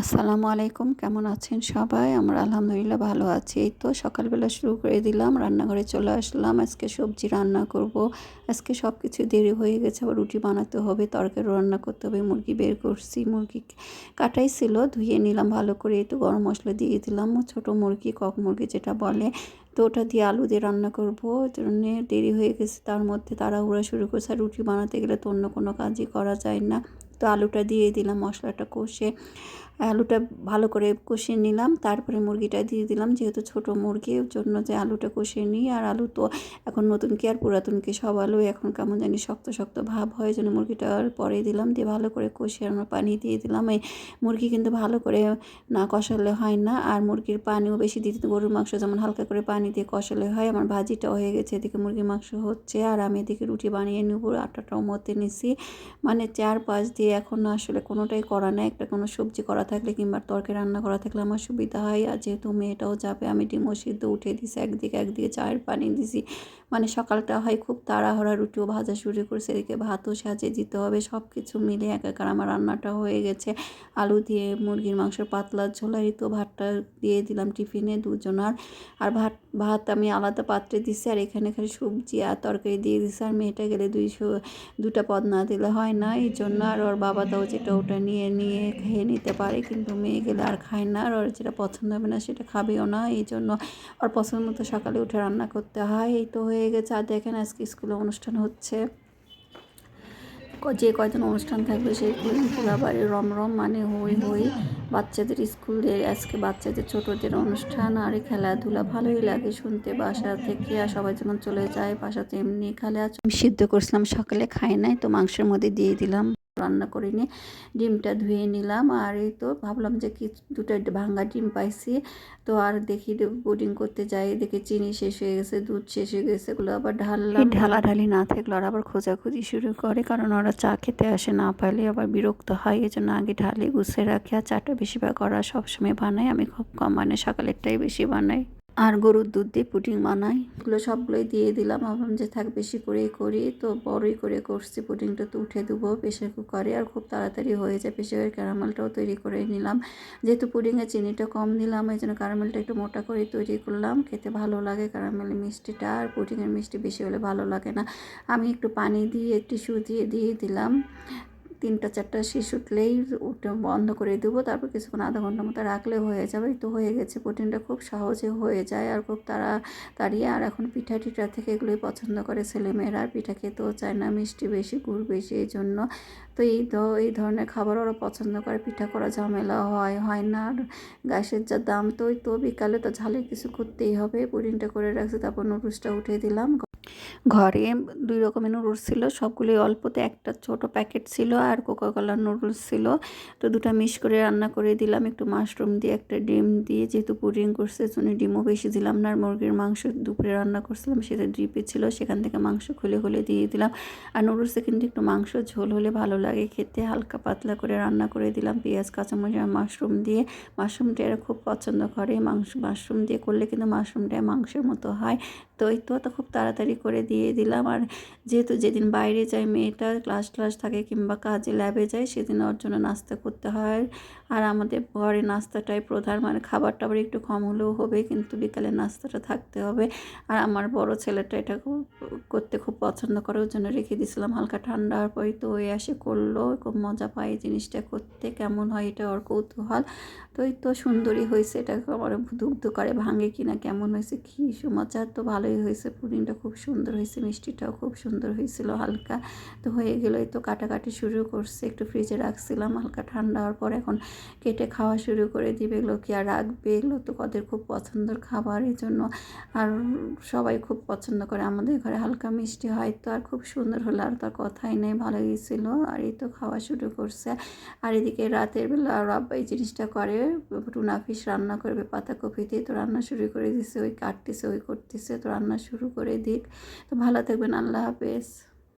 আসসালামু আলাইকুম, কেমন আছেন সবাই? আমরা আলহামদুলিল্লাহ ভালো আছি। এই তো সকালবেলা শুরু করে দিলাম, রান্নাঘরে চলে আসলাম। আজকে সবজি রান্না করব। আজকে সব কিছু দেরি হয়ে গেছে, আবার রুটি বানাতে হবে তরকারি রান্না করতে হবে, মুরগি বের করছি। মুরগি কাটাই ছিল, ধুয়ে নিলাম ভালো করে, একটু গরম মশলা দিয়ে দিলাম, ছোট মুরগি, কক মুরগি যেটা বলে। তো ওটা দিয়ে আলু দিয়ে রান্না করব জন্য দেরি হয়ে গেছে। তার মধ্যে তাড়াহুড়া শুরু করছে, আর রুটি বানাতে গেলে তো অন্য কোনো কাজই করা যায় না। তো আলুটা দিয়ে দিলাম, মশলাটা কষে। আলুটা ভালো করে কষিয়ে নিলাম, তারপরে মুরগিটা দিয়ে দিলাম, যেহেতু ছোট মুরগির জন্য যে আলুটা কষিয়ে নিই। আর আলু তো এখন নতুন কি আর পুরাতন কি সব আলু, এখন কেমন জানি শক্ত শক্ত ভাব হয়, জন্য মুরগিটা আর পরে দিলাম। দিয়ে ভালো করে কষিয়ে আমরা পানি দিয়ে দিলাম। এই মুরগি কিন্তু ভালো করে না কষালে হয় না, আর মুরগির পানিও বেশি দিতে, গরুর মাংস যেমন হালকা করে পানি দিয়ে কষালে হয়, আমার ভাজিটা হয়ে গেছে, এদিকে মুরগির মাংস হচ্ছে। আর আমি এদিকে রুটি বানিয়ে নেব, আটাটাও মতে নিছি। মানে চার পাঁচ দিয়ে এখন আসলে কোনোটাই করা নেই। একটা কোনো সবজি করা থাকলে কিংবা তরকারি রান্না করা থাকলে আমার সুবিধা হয়। আর যেহেতু মেয়েটাও যাবে, আমি ডিমো সিদ্ধ উঠে দিছি, একদিকে একদিকে চায়ের পানি দিছি। মানে সকালটা হয় খুব তাড়াহড়া, রুটিও ভাজা শুরু করছে, এদিকে ভাতও সাজিয়ে দিতে হবে সব কিছু মিলে একাকার আমার রান্নাটা হয়ে গেছে। আলু দিয়ে মুরগির মাংসের পাতলা ঝোলারি তো ভাতটা দিয়ে দিলাম টিফিনে দুজনার। আর ভাত ভাত আমি আলাদা পাত্রে দিছি, আর এখানে খালি সবজি আর তরকারি দিয়ে দিছি। আর মেয়েটা গেলে দুইশো দুটা পদ না দিলে হয় না এই জন্য আর ওর বাবা তাও যেটা ওটা নিয়ে নিয়ে খেয়ে নিতে পারে, কিন্তু মেয়ে গেলে আর খায় না। আর ওর যেটা পছন্দ হবে না সেটা খাবেও না। এই জন্য ওর পছন্দ মতো সকালে উঠে রান্না করতে হয়। এই তো হয়ে গেছে। আর দেখেন আজকে স্কুলে অনুষ্ঠান হচ্ছে। যে কয়জন অনুষ্ঠান থাকবে সেই বাড়ি রমরম মানে হই হই। বাচ্চাদের স্কুলে আজকে বাচ্চাদের, ছোটদের অনুষ্ঠান। আর খেলাধুলা ভালোই লাগে শুনতে। বাসা থেকে আর সবাই যেমন চলে যায় বাসাতে এমনি খেলে সিদ্ধ করছিলাম, সকালে খাই নাই, তো মাংসের মধ্যে দিয়ে দিলাম। রান্না করে নিয়ে ডিমটা ধুয়ে নিলাম। আর এই তো ভাবলাম যে কি দুটো ভাঙ্গা ডিম পাইছি। তো আর দেখি বোর্ডিং করতে যাই, দেখি চিনি শেষ হয়ে গেছে, দুধ শেষ হয়ে গেছে, এগুলো আবার ঢাললাম। ঢালাঢালি না থাকলে আর আবার খোঁজাখুঁজি শুরু করে, কারণ ওরা চা খেতে আসে না পাইলে আবার বিরক্ত হয় এই জন্য আগে ঢালে গুছিয়ে রাখি। আর চাটা বেশিরভাগ করা সবসময় বানাই আমি খুব কম মানে সকালেরটাই বেশি বানাই। আর গরুর দুধ দিয়ে পুডিং বানাই। এগুলো সবগুলোই দিয়ে দিলাম। ভাবলাম যে থাক বেশি করেই করি। তো বড়ই করে করছি। পুডিংটা তো উঠে দেবো প্রেশার কুকারে আর খুব তাড়াতাড়ি হয়ে যায়। প্রেশারের ক্যারামেলটাও তৈরি করে নিলাম। যেহেতু পুডিংয়ে চিনিটা কম দিলাম, এই জন্য ক্যারামেলটা একটু মোটা করে তৈরি করলাম। খেতে ভালো লাগে ক্যারামেলের মিষ্টিটা আর পুডিংয়ের মিষ্টি বেশি হলে ভালো লাগে না। আমি একটু পানি দিয়ে, টিস্যু দিয়ে দিয়ে দিলাম। তিনটা, চারটা শীষ উঠলেই বন্ধ করে দেবো। তারপর কিছুক্ষণ আধা ঘণ্টার মতো রাখলে হয়ে যাবে। তো হয়ে গেছে। প্রোটিনটা খুব সহজে হয়ে যায় আর খুব তারা তাড়াতাড়ি। আর এখন পিঠা টিঠা থেকে এগুলোই পছন্দ করে ছেলেমেয়েরা। আর পিঠা খেতেও চায় না, মিষ্টি বেশি, গুড় বেশি, এই জন্য। তো এই এই ধরনের খাবার ওরা পছন্দ করে। পিঠা করা ঝামেলা হয় হয় না। আর গ্যাসের যা দাম, তো তো বিকালে তো ঝালে কিছু করতেই হবে। পুডিংটা করে রাখছি, তারপর নুডলসটা উঠে দিলাম। ঘরে দুই রকমের নুডলস ছিল সবগুলি অল্পতে, একটা ছোট প্যাকেট ছিল আর কোকা কোলার নুডলস ছিল। তো দুটা মিক্স করে রান্না করে দিলাম, একটু মাশরুম দিয়ে, একটা ডিম দিয়ে, যেহেতু পুডিং করছে জন্য ডিমও বেশি দিলাম না। আর মুরগির মাংস দুপুরে রান্না করছিলাম, সেটা ডিপে ছিল, সেখান থেকে মাংস খুলে খুলে দিয়ে দিলাম। আর নুডলসে কিন্তু একটু মাংস ঝোল হলে ভালো লাগে খেতে, হালকা পাতলা করে রান্না করে দিলাম, পেঁয়াজ, কাঁচামরিচ আর মাশরুম দিয়ে। মাশরুমটা এরা খুব পছন্দ করে, মাংস মাশরুম দিয়ে করলে কিন্তু মাশরুমটা মাংসের মতো হয়। তো এই তো খুব তাড়াতাড়ি করে দিয়ে দিলাম। আর যেহেতু যেদিন বাইরে যায় মেয়েটা ক্লাস ক্লাস থাকে কিংবা কাজে ল্যাবে যায়, সেদিন ওর জন্য নাস্তা করতে হয়। আর আমাদের ঘরে নাস্তাটাই প্রধান মানে খাবার টাবার একটু কম হলেও হবে, কিন্তু বিকালে নাস্তাটা থাকতে হবে। আর আমার বড় ছেলেটা এটা করতে খুব পছন্দ করে, ওর জন্য রেখে দিয়েছিলাম হালকা ঠান্ডা হওয়ার পরই তো ওই আসে করল, খুব মজা পায় এই জিনিসটা করতে, কেমন হয় এটা ওর কৌতূহল। তো এই তো সুন্দরী হয়েছে এটা আমার দুগ্ধ করে ভাঙে কিনা, কেমন হয়েছে কী মজা তো ভালোই হয়েছে পুডিংটা খুব সুন্দর হয়েছে, মিষ্টিটাও খুব সুন্দর হয়েছিল, হালকা তো হয়ে গেলেই তো কাটাকাটি শুরু করছে, একটু ফ্রিজে রাখছিলাম, হালকা ঠান্ডা হওয়ার পর এখন কেটে খাওয়া শুরু করে দিবে এগুলো কি আর রাখবে এগুলো তো কদের খুব পছন্দের খাবার, এই জন্য আর সবাই খুব পছন্দ করে, আমাদের ঘরে হালকা মিষ্টি হয় তো আর খুব সুন্দর হলো, আর তার কথাই নেই ভালো গেছিল আর এই তো খাওয়া শুরু করছে, আর এদিকে রাতের বেলা আর আব্বা এই জিনিসটা করে, টুনা ফিশ রান্না করবে পাতাকপিতে তো রান্না শুরু করে দিছে, ওই কাটতেছে, ওই করতেছে, তো রান্না শুরু করে দিক। তো ভালো থাকবেন আল্লাহ হাফেজ।